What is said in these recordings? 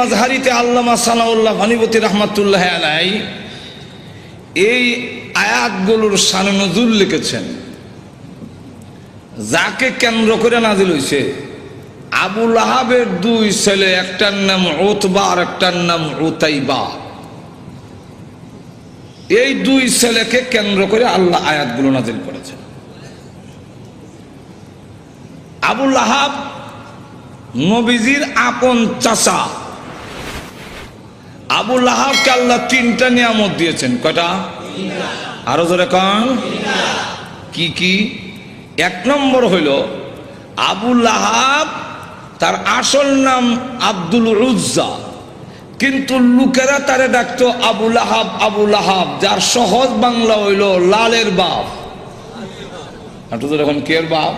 মাজহারিতে আল্লামা সানাউল্লাহ ভানিবতী রহমাতুল্লাহ আলাই এই আয়াতগুলোর সানে নজুল লিখেছেন। যাকে কেন্দ্র করে নাজিল হয়েছে আবুল আহাবের দুই ছেলে, একটার নাম ওতবা আর একটার নাম ওতাইবা এই দুই ছেলেকে কেন্দ্র করে আল্লাহ আয়াতগুলো নাজিল করেছেন। আবুল আহাব নবীজির আপন চাচা আবুল আহাবকে আল্লাহ তিনটা নিয়ামত দিয়েছেন। কয়টা? আরও জোরে কন। কি কি? এক নম্বর হইল আবুল আহাব তার আসল নাম আব্দুল উজ্জা। কিন্তু লোকেরা তারে ডাকতো আবুল আহাব আবুল আহাব যার সহজ বাংলা হইল লালের বাপ। এখন কের বাপ?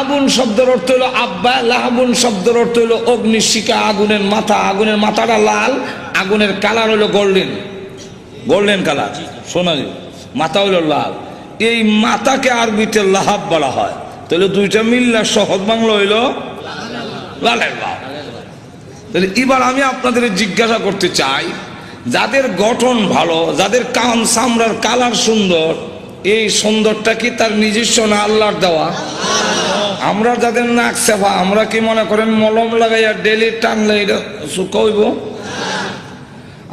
আগুন শব্দের অর্থ হলো আব্বা, লাহাবুন শব্দের অর্থ হলো অগ্নিশিকা আগুনের মাথা। আগুনের মাথাটা লাল, আগুনের কালার হলো গোল্ডেন। গোল্ডেন কালার সোনালি মাথা হইল লাল। এই মাথাকে আরবিতে লাহাব বলা হয়। তাহলে দুইটা মিল্লা সহজ বাংলা হইল লালের বাপ। তাহলে এবার আমি আপনাদের জিজ্ঞাসা করতে চাই, যাদের গঠন ভালো, যাদের কাম সামরার কালার সুন্দর, এই সুন্দরটা কি তার নিজস্ব না আল্লাহর দেওয়া? আমরা যাদের নাক সেবা আমরা কি মনে করেন মলম লাগাইয়া ডেলি টানলে এটা শুকাইব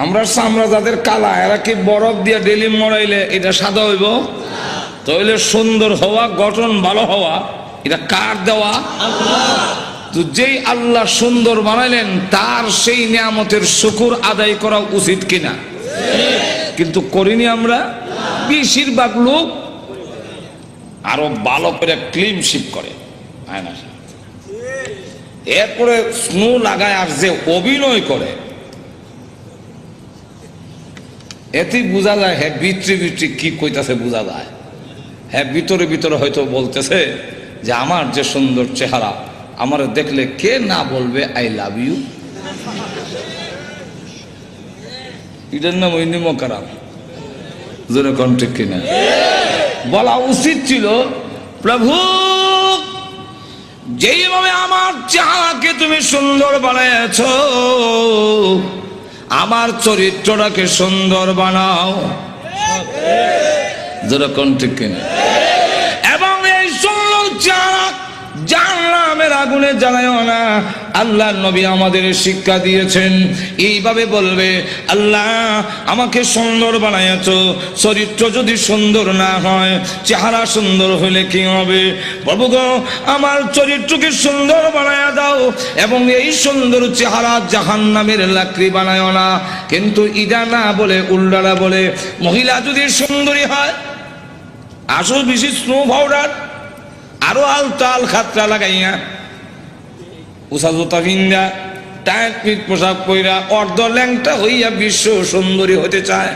আমরা চামড়া যাদের কালা, এরা কি বরফ দিয়ে ডেলি মরাইলে এটা সাদা হইব? তাহলে সুন্দর হওয়া, গঠন ভালো হওয়া, এটা কার দেওয়া? তো যেই আল্লাহ সুন্দর বানাইলেন, তার সেই নিয়ামতের শুকুর আদায় করা উচিত কিনা? কিন্তু করিনি আমরা? বেশিরভাগ লোক আরও ভালো করে ক্লিনশিপ করে। আয়না এরপরে স্নো লাগায় আর যে অভিনয় করে এতেই বোঝা যায় হ্যাঁ বিত্রি বিত্রি কি কইতাছে বোঝা যায়। হ্যাঁ ভিতরে ভিতরে হয়তো বলতেছে যে আমার যে সুন্দর চেহারা, আমার দেখলে কে না বলবে আই লাভ ইউ? এটার নাম ওই নিমকারাম জোরে কোন ঠিক কিনা। বলা উচিত ছিল, প্রভু যেইভাবে আমার চেহারাকে তুমি সুন্দর বানিয়েছ আমার চরিত্রটাকে সুন্দর বানাও। যেরকম ঠিক কিনা? আগুনে জ্বালায় না। আল্লাহ নবী আমাদের শিক্ষা দিয়েছেন। এইভাবে বলবে, আল্লাহ, আমাকে সুন্দর বানাইয়াছ। চরিত্র যদি সুন্দর না হয়, চেহারা সুন্দর হলে কি হবে? প্রভু আমার চরিত্রকে সুন্দর বানায়া দাও এবং এই সুন্দর চেহারা জাহান্নামের লাকড়ি বানায় না। কিন্তু ইডা না বলে উল্ডারা বলে, মহিলা যদি সুন্দরী হয়, আসল বেশি স্নো পাউডার আরও আল তাল খাতরা লাগাইয়া উষা জোতা ভিন্দা টায়ার পিট পোশাক পইরা অর্ধ ল্যাংটা হইয়া বিশ্ব সুন্দরী হতে চায়।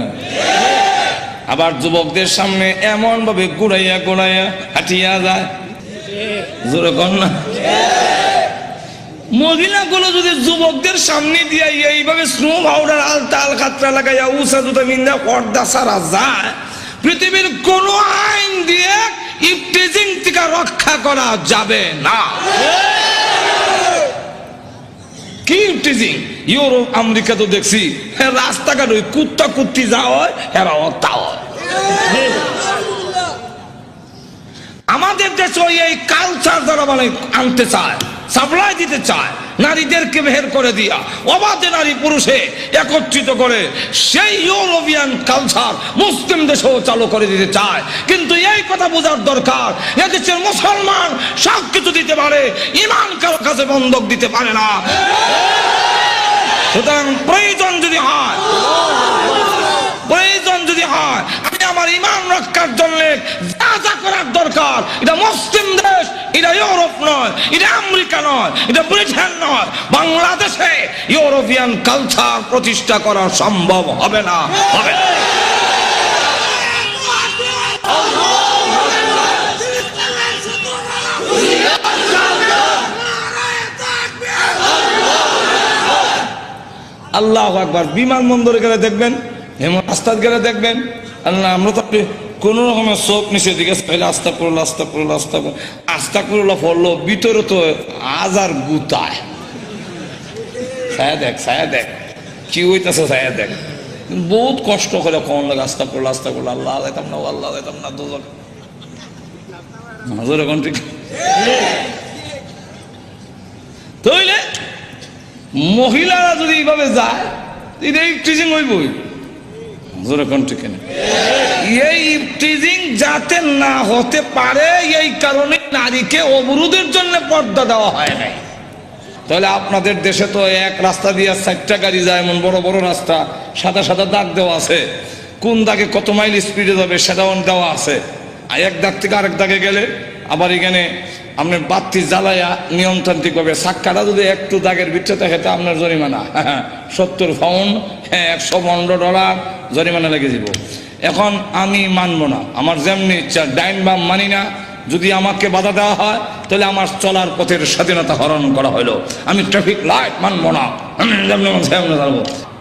না। আবার যুবকদের সামনে এমন ভাবে গুড়াইয়া গুড়াইয়া হাঁটিয়া যায়। জোরে না। মহিলাগুলো যদি যুবকদের সামনে দিয়ে এইভাবে স্নো পাউডার আল তাল খাতরা লাগাইয়া উষা জুতা বিন্দা পর্দা সারা যায়। করা যাবে না। কি টিজিং ইউরোপ আমেরিকা তো দেখছি হ্যাঁ, রাস্তাঘাট ওই কুত্তা কুত্তি যা হয় এরা তা হয়। আমাদের দেশে ওই এই কালচার যারা মানে আনতে চায় সাপ্লাই দিতে চায়, নারীদেরকে বের করে দিয়া, অবাধে নারী পুরুষে একত্রিত করে সেই ইউরোপিয়ান কালচার মুসলিম দেশেও চালু করে দিতে চায়। কিন্তু এই কথা বোঝার দরকার, এদেশের মুসলমান সব কিছু দিতে পারে, ইমান কারও কাছে বন্ধক দিতে পারে না। সুতরাং প্রয়োজন যদি হয়, প্রয়োজন যদি হয় আমার ইমান রক্ষার জন্য যা যা করার দরকার। এটা মুসলিম দেশ, এটা ইউরোপ নয়, এটা আমেরিকা নয়, এটা ব্রিটেন নয়। বাংলাদেশে ইউরোপিয়ান কালচার প্রতিষ্ঠা করা সম্ভব হবে না হবে না। আল্লাহ একবার বিমানবন্দরে গেলে দেখবেন। এমন রাস্তায় গেলে দেখবেন, আল্লাহ, আমরা তো আপনি কোন রকমের চোখ নিচে দিকে আস্তা করল আস্তা করল আস্তা করল আস্তা করল পড়ল ভিতরে তো আজার গুতায়। ছায়া দেখ ছায়া দেখ। কি হইতেছে ছায়া দেখ। বহুত কষ্ট করে কখন লাগে আস্তা করল আস্তা করল আল্লাহ যাইতাম না আল্লাহ যাইতাম না, দুজন। হাজার এখন ঠিক। তইলে মহিলারা যদি এইভাবে যায় এটা ইফটিজিং হইবই। এই যাতে না হতে পারে, এই কারণে নারীকে অবরোধের জন্য পর্দা দেওয়া হয় নাই। তাহলে আপনাদের দেশে তো এক রাস্তা দিয়ে চারটা গাড়ি যায়, এমন বড় বড় রাস্তা, সাদা সাদা দাগ দেওয়া আছে। কোন দাগে কত মাইল স্পিডে যাবে, সেটাও দেওয়া আছে। আর এক দাগ থেকে আরেক দাগে গেলে আবার এখানে আপনার বাতি জ্বালায়া নিয়মতান্ত্রিক ভাবে সাক্কাটা যদি একটু দাগের ভিতরে থাকে, তা আপনার জরিমানা। সত্তর পাউন্ড হ্যাঁ একশো পনেরো ডলার জরিমানা লেগে যাব এখন আমি মানব না। আমার যেমনি ইচ্ছা, ডাইন বাম মানি না। যদি আমাকে বাধা দেওয়া হয়, তাহলে আমার চলার পথের স্বাধীনতা হরণ করা হলো আমি ট্রাফিক লাইট মানব না। যেমনি মন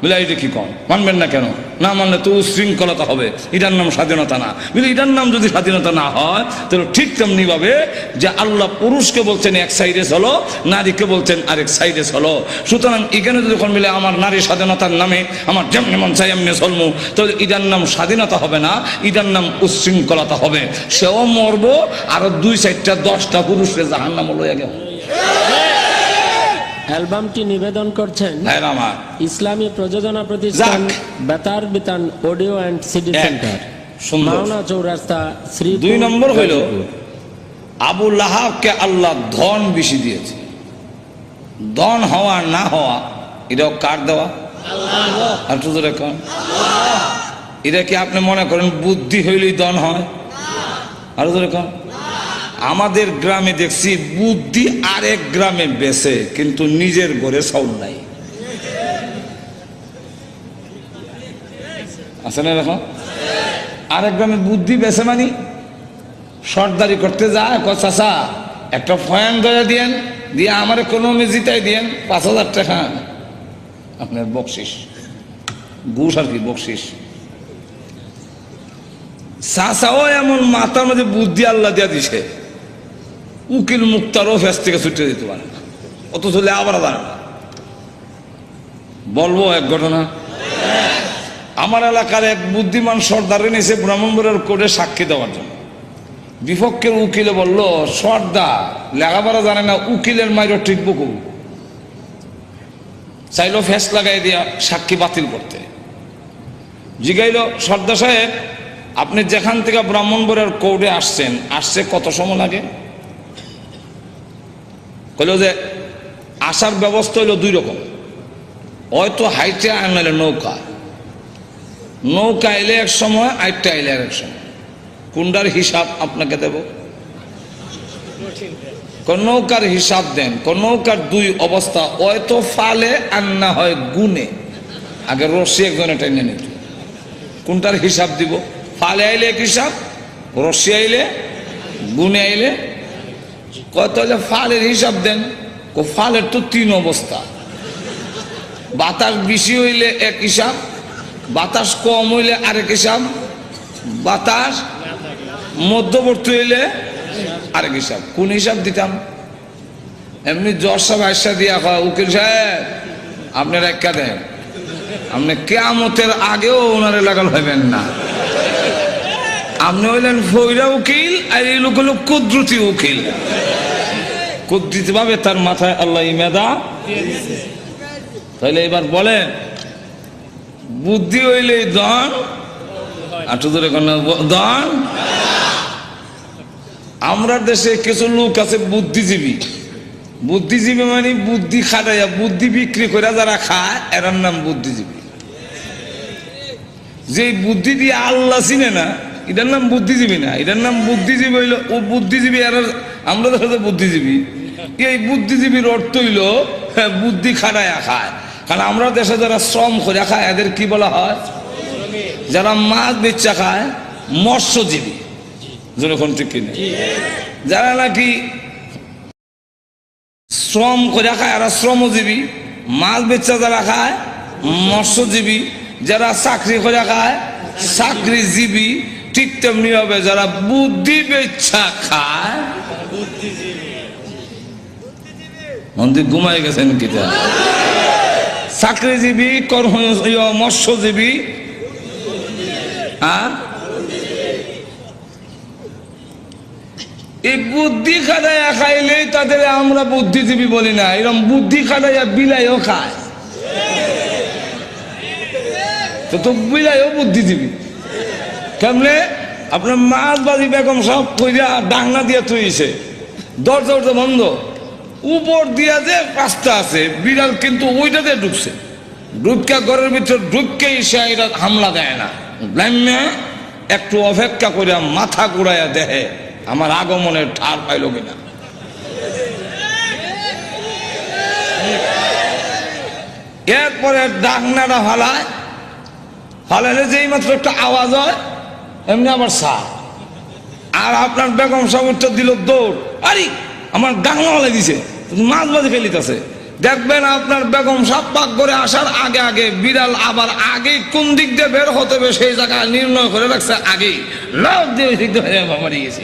বলে এটা কি কম? মানবেন না কেন? না মানলে তো উশৃঙ্খলতা হবে। এটার নাম স্বাধীনতা না। বলে, এটার নাম যদি স্বাধীনতা না হয়, তাহলে ঠিক তেমনি ভাবে যে আল্লাহ পুরুষকে বলছেন এক সাইডে চলো, নারীকে বলছেন আরেক সাইডে চলো। সুতরাং এখানে যদি মিলে আমার নারী স্বাধীনতার নামে, আমার যেমনি মন চাই এমনি চলমু, তাহলে এটার নাম স্বাধীনতা হবে না, এটার নাম উশৃঙ্খলতা হবে। সেও মরবো, আরও দুই চারটা দশটা পুরুষকে জাহান নাম লইয়া গেল অ্যালবামটি নিবেদন করছেন হ্যাঁ ইসলামী প্রযোজনা প্রতিষ্ঠান Betar Bitan audio and CD. Centre. Mawna Chowrasta Shri দুই নম্বর হইল আবু লাহাবকে আল্লাহ ধন বেশি দিয়েছে। ধন হওয়া না হওয়া এটাও কার দেওয়া? আর কন? এটা কি আপনি মনে করেন বুদ্ধি হইলেই ধন হয়? আর কন? আমাদের গ্রামে দেখছি বুদ্ধি আরেক গ্রামে বেছে কিন্তু নিজের ঘরে চাউল নাই। আছে না এরকম? আরেক গ্রামে বুদ্ধি বেছে মানি? সর্দারি করতে যায় কচাচা একটা ফয়ান ধরে দিয়েন, দিয়ে আমার কোনো জিতাই দিয়েন, পাঁচ হাজার টাকা। আপনার বকশিস। ঘুষ আর কি, বকশিস। চাচাও এমন মাথার মধ্যে বুদ্ধি আল্লাহ দিয়া দিছে। উকিল মুক্তারও ফেস থেকে ছুটে দিতে পারে অত চলে আবার জানে না। বলব এক ঘটনা? আমার এলাকার এক বুদ্ধিমান সর্দারে নিয়েছে ব্রাহ্মণপুরের কোর্টে সাক্ষী দেওয়ার জন্য। বিপক্ষের উকিলে বলল, সর্দার লেখাপড়া জানে না, উকিলের মাইরও ঠিক বুকু চাইলো ফেস লাগাই দিয়া সাক্ষী বাতিল করতে। জিগাইল, সর্দার সাহেব, আপনি যেখান থেকে ব্রাহ্মণপুরের কোর্টে আসছেন, আসছে কত সময় লাগে? কইল যে, আসার ব্যবস্থা হইল দুই রকম। হয়তো হাইটে আনলে নৌকা। নৌকা এলে এক সময় আইটটা এলে এক সময়। কুন্ডার হিসাব আপনাকে দেব। নৌকার হিসাব দেন। কোন নৌকার দুই অবস্থা, হয়তো ফালে আর না হয় গুনে আগে রশি একজনে টেনে নিত। কোনটার হিসাব দিব। ফালে আইলে এক হিসাব রশি আইলে গুনে আইলে কত যে ফালের হিসাব দেন। কো ফালের তো তিন অবস্থা। বাতাস বেশি হইলে এক হিসাব, বাতাস কম হইলে আরেক হিসাব, বাতাস মধ্যবর্তী হইলে আরেক হিসাব। কোন হিসাব দিতাম? এমনি জ্বর আশা দিয়া হয়, উকিল সাহেব, আপনার একটা দেন। আপনি কেয়ামতের আগেও ওনার লাগাল হইবেন না। আপনি হইলেন ফৈরা উকিল আর এই লোক হলো কুদ্রুতি উকিল। কুদ্রুতি ভাবে তার মাথায় আল্লাহ ইমেদা তাহলে এবার বলেন, বুদ্ধি হইলে দন, আটু ধরে দন? আমরা দেশে কিছু লোক আছে বুদ্ধিজীবী। বুদ্ধিজীবী মানে বুদ্ধি খাটাইয়া, বুদ্ধি বিক্রি করে যারা খায়, এরার নাম বুদ্ধিজীবী। যে বুদ্ধি দিয়ে আল্লাহ চিনে না এটার নাম বুদ্ধিজীবী না এটার নাম বুদ্ধিজীবী হইল ও বুদ্ধিজীবী আর আমরা তো বুদ্ধিজীবী। এই বুদ্ধিজীবীর অর্থ হইল হ্যাঁ, বুদ্ধি খাটাইয়া খায় কারণ আমরা দেশে যারা শ্রম করে খায় এদের কি বলা হয়? যারা মাছ বেচা খায় মৎস্যজীবী। যখন ঠিক কিনে যারা নাকি শ্রম করে খায় এরা শ্রমজীবী। মাছ বেচা যারা খায় মৎস্যজীবী। যারা চাকরি করে খায় চাকরিজীবী। ঠিক তেমনি হবে যারা বুদ্ধি বেচ্ছা খায় মন্দির ঘুমাই গেছেন কি তা? চাকরিজীবী কর্ম মৎস্যজীবী হ্যাঁ? এই বুদ্ধি খাটাইয়া খাইলেই তাদের আমরা বুদ্ধিজীবী বলি না এরকম বুদ্ধি খাটাইয়া বিলাইও খায়। তো তো বিলাইও বুদ্ধিজীবী। কেমনে? আপনার মাছ বাজি বেগম সব কইরা ডাংনা দিয়ে তুইছে দরজা উঠে বন্ধ। উপর দিয়া যে রাস্তা আছে, বিড়াল কিন্তু ওইটাতে ঢুকছে। ঢুকা ঘরের ভিতর ঢুককেই সে এটা হামলা দেয় না। ব্লাইমে একটু অপেক্ষা করে মাথা ঘুরাইয়া দেহে আমার আগমনের ঠার পাইল কিনা। এরপরে ডাকনাটা ফালায়। ফালাইলে যেই মাত্র একটা আওয়াজ হয় এমনি আমার সা আর আপনার বেগম সাহেবটা দিল দৌড়। আরে, আমার গাঙ্গা দিছে। মাছ বাজে ফেলিতেছে। দেখবেন আপনার বেগম সাপ পাক করে আসার আগে আগে, বিড়াল আবার আগে কোন দিক দিয়ে বের হতে হবে সেই জায়গায় নির্ণয় করে রাখছে আগে লাভ দিয়ে গেছি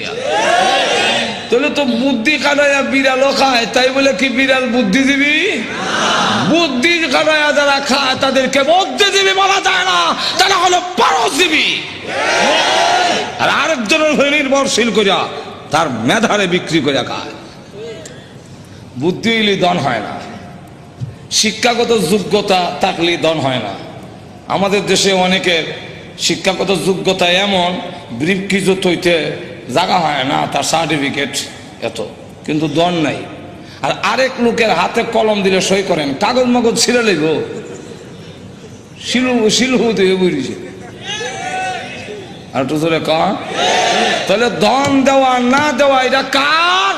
তাহলে তো বুদ্ধি কাটাইয়া বিড়ালও খায়, তাই বলে কি বিড়াল বুদ্ধিজীবী? বুদ্ধি কাটাইয়া যারা খায়, তাদেরকে বুদ্ধিজীবী বলা যায় না, তারা হলো পরজীবী। আর আরেকজনের হয়ে নির্ভরশীল করিয়া তার মেধারে বিক্রি করিয়া খায়। বুদ্ধি হইলে দন হয় না। শিক্ষাগত যোগ্যতা থাকলে দন হয় না। আমাদের দেশে অনেকের শিক্ষাগত যোগ্যতা এমন ব্রিফকিজত হইতে জায়গা হয় না, তার সার্টিফিকেট এত, কিন্তু দন নাই। আর আরেক লোকের হাতে কলম দিলে সই করেন, কাগজ মাগজ ছিঁড়ে লইব। শিলু শিলু দিয়ে বুঝিছে। আর একটু ধরে কন। তাহলে দন দেওয়া না দেওয়া, এটা কার?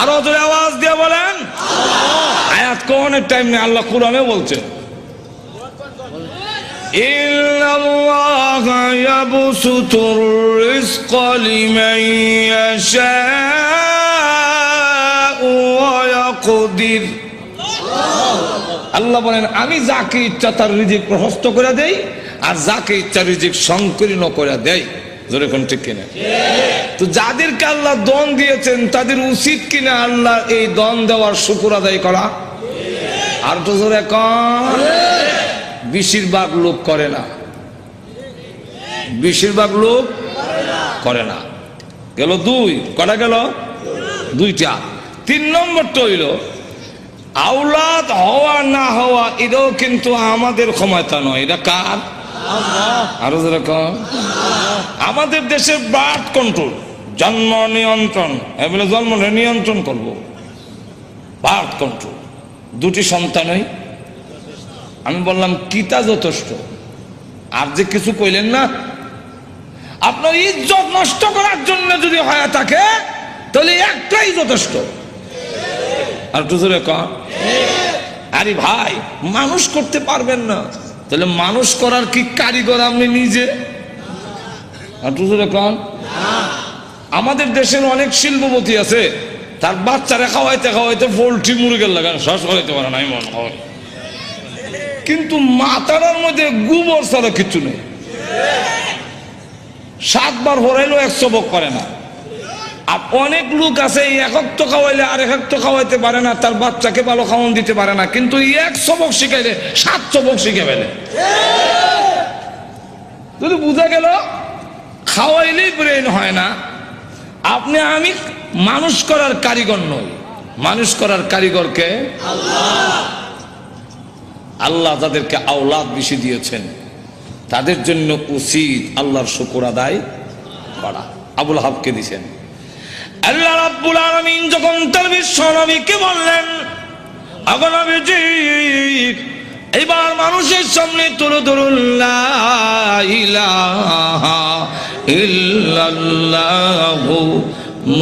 আরও জোরে আওয়াজ দিয়ে বলেন। আয়াত কোন টাইম নেই? আল্লাহ কোরআনে বলছে। إن الله يبسط الرزق لمن يشاء ويقدر আল্লাহ বলেন আমি যাকে ইচ্ছা তার রিজিক প্রশস্ত করে দেই আর যাকে ইচ্ছা রিজিক সংকীর্ণ করে দেয় জোরে কোন ঠিক কিনা তো যাদেরকে আল্লাহ দন দিয়েছেন তাদের উচিত কিনা আল্লাহ এই দন দেওয়ার শুকুর আদায় করা আর তো জোরে কম বেশিরভাগ লোক করে না। বেশিরভাগ লোক করে না। গেল দুই। কটা গেল? দুইটা। তিন নম্বরটা হইল আউলাদ হওয়া না হওয়া, এটাও কিন্তু আমাদের ক্ষমতা নয়। এটা কার? আরও যেরকম আমাদের দেশের বার্থ কন্ট্রোল জন্ম নিয়ন্ত্রণ। জন্ম নিয়ন্ত্রণ করব। বার্থ কন্ট্রোল দুটি সন্তানই আমি বললাম, কিতা যথেষ্ট? আর যে কিছু কইলেন না। আপনার ইজ্জত নষ্ট করার জন্য যদি হয় থাকে তাহলে একটাই যথেষ্ট। আর একটু কন আরে ভাই, মানুষ করতে পারবেন না। তাহলে মানুষ করার কি কারিগর আপনি নিজে? আর কন আমাদের দেশের অনেক শিল্পপতি আছে, তার বাচ্চারা খাওয়াইতে খাওয়াইতে পোলট্রি মুরগের লাগান শ্বাস খাওয়াইতে পারে না, আমি মনে হয় কিন্তু মাতারার মধ্যে গোবর ছাড়া কিছু নেই। সাতবার হরাইলেও একশো বক করে না। আর অনেক লোক আছে এক তো খাওয়াইলে আর এক তো খাওয়াইতে পারে না, তার বাচ্চাকে ভালো খাওয়ান দিতে পারে না, কিন্তু এক সবক শিখাইলে, সাত সবক শিখে ফেলে। যদি বুঝা গেল, খাওয়াইলেই ব্রেন হয় না। আপনি, আমি মানুষ করার কারিগর নই। মানুষ করার কারিগরকে আল্লাহ তাদেরকে আওলাদ বেশি দিয়েছেন, তাদের জন্য উচিত আল্লাহর শুকুর আদায় করা। আবুল হাবকে দিছেন। আল্লাহ রাব্বুল আলামিন যখন তার বিশ্ব নবীকে বললেন আগনবীজি এবার মানুষের সামনে তুলে ধরুন ইল্লাল্লাহু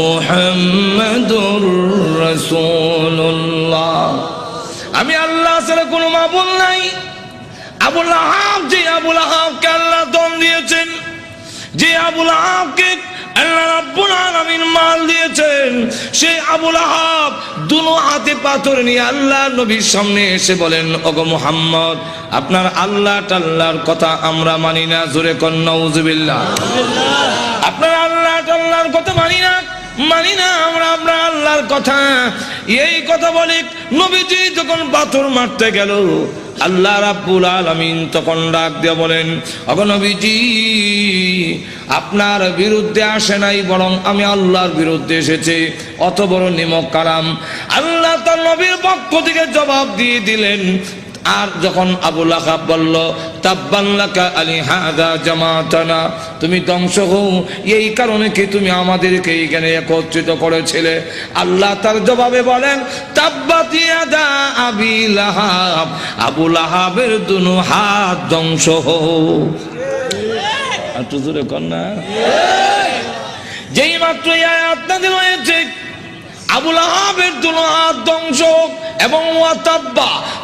মুহাম্মাদুর রাসূলুল্লাহ। আল্লাহ ছাড়া কোনো মাবুল নাই। আবুল আহাব, যে আবুল আহাবকে আল্লাহ দম দিয়েছেন, যে আবুল আহাবকে আল্লাহ রাব্বুল আলামিন মাল দিয়েছেন, সেই আবুল আহাব দুনো হাতে পাথর নিয়ে আল্লাহ নবীর সামনে এসে বলেন, ওগো মুহাম্মদ, আপনার আল্লাহ টাল্লাহর কথা আমরা মানি না, জোরে কন, নাউজুবিল্লাহ। আপনার আল্লাহ টাল্লাহর কথা মানি না। মানি না আমরা আমরা আল্লাহর কথা। এই কথা বলি নবীজি যখন পাথর মারতে গেল, আল্লাহ রাব্বুল আলামিন তখন ডাক দিয়ে বলেন অগনবীজি আপনার বিরুদ্ধে আসে নাই বরং আমি আল্লাহর বিরুদ্ধে এসেছি। অত বড় নিমক কারাম আল্লাহ তার নবীর পক্ষ থেকে জবাব দিয়ে দিলেন আর যখন আবুল আহাব বলল তাব্বাল্লাকা আলী হাদা জামাতানা তুমি ধ্বংস হও। এই কারণে কি তুমি আমাদেরকে এইখানে একত্রিত করেছিলে? আল্লাহ তার জবাবে বলেন তাব্বাত ইয়াদা আবি লাহাব, আবু লাহাবের দুনো হাত ধ্বংস হও। কর না। যেই মাত্র আয়াত হয়েছে আবুল আহাবের দুনো হাত ধ্বংস এবং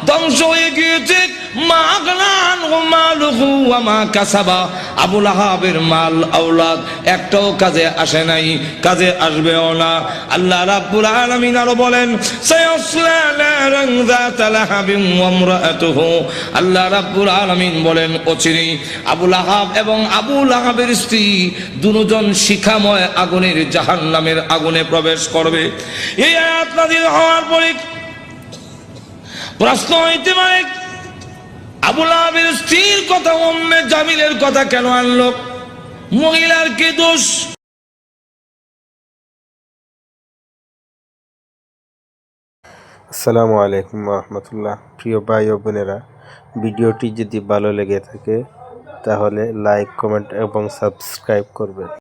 ধ্বংস হয়ে গিয়েছে। মা আগনান ও মালুহু ওয়া কাসাবা। আবুল মাল একটাও কাজে আসে নাই, কাজে আসবেও না। আল্লাহ আরও বলেন আল্লাহ বলেন আবুল আহাব এবং আবুল আহাবের স্ত্রী দুজন শিখাময় আগুনের জাহান্নামের আগুনে প্রবেশ করবে। এই আয়াত হওয়ার পরে প্রশ্ন হইতে পারে, আবুল আহাবের স্ত্রীর কথা, উম্মে জামিলের কথা কেন আনলো? মহিলার কি দোষ? আসসালামু আলাইকুম রহমতুল্লাহ। প্রিয় ভাই ও বোনেরা, ভিডিওটি যদি ভালো লেগে থাকে, তাহলে লাইক, কমেন্ট এবং সাবস্ক্রাইব করবেন।